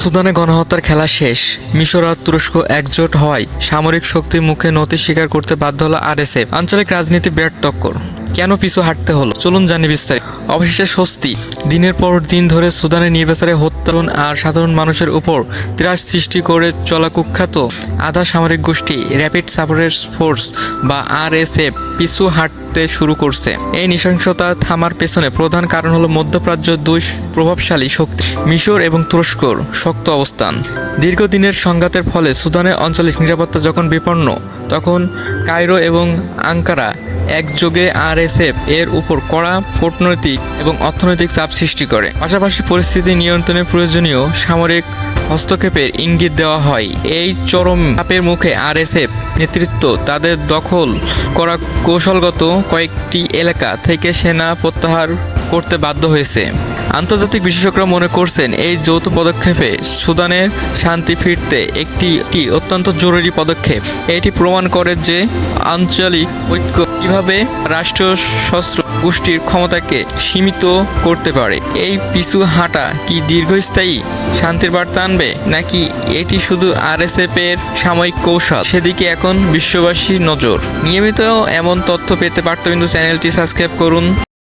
সুদানে গণহত্যার খেলা শেষ। মিশর আর তুরস্ক একজোট হওয়ায় সামরিক শক্তির মুখে নথি স্বীকার করতে বাধ্য হল আরএসএফ। আঞ্চলিক রাজনীতি বিরাট টক্কর। কেন পিছু হাঁটতে হলো? চলুন জানি বিস্তারিত। অবশেষে স্বস্তি। দিনের পর দিন ধরে সুদানের নির্বাচনে হত্যা আর সাধারণ মানুষের উপর ত্রাস সৃষ্টি করে চলা কুখ্যাত আধা সামরিক গোষ্ঠী র্যাপিড সাপোর্টেড ফোর্স বা আরএসএফ পিছু হাঁটতে শুরু করছে। এই নৃশংসতা থামার পেছনে প্রধান কারণ হলো মধ্যপ্রাচ্য দুই প্রভাবশালী শক্তি, মিশর এবং তুরস্কর শক্ত অবস্থান। দীর্ঘদিনের সংঘাতের ফলে সুদানের আঞ্চলিক নিরাপত্তা যখন বিপন্ন, তখন কায়রো এবং আঙ্কারা একযোগে আরএসএফ এর উপর কড়া কূটনৈতিক এবং অর্থনৈতিক চাপ সৃষ্টি করে। পাশাপাশি পরিস্থিতি নিয়ন্ত্রণে প্রয়োজনীয় সামরিক হস্তক্ষেপের ইঙ্গিত দেওয়া হয়। এই চরম চাপের মুখে আরএসএফ নেতৃত্ব তাদের দখল করা কৌশলগত কয়েকটি এলাকা থেকে সেনা প্রত্যাহার করতে বাধ্য হয়েছে। আন্তর্জাতিক বিশেষজ্ঞরা মনে করছেন এই যৌথ পদক্ষেপে সুদানের শান্তি ফিরতে একটি অত্যন্ত জরুরি পদক্ষেপ। এটি প্রমাণ করে যে আঞ্চলিক ঐক্য কীভাবে রাষ্ট্রীয় সশস্ত্র গোষ্ঠীর ক্ষমতাকে সীমিত করতে পারে। এই পিছু হাঁটা কি দীর্ঘস্থায়ী শান্তির বার্তা আনবে, নাকি এটি শুধু আর আরএসএফ এর সাময়িক কৌশল? সেদিকে এখন বিশ্ববাসীর নজর। নিয়মিত এমন তথ্য পেতে পারতো কিন্তু চ্যানেলটি সাবস্ক্রাইব করুন।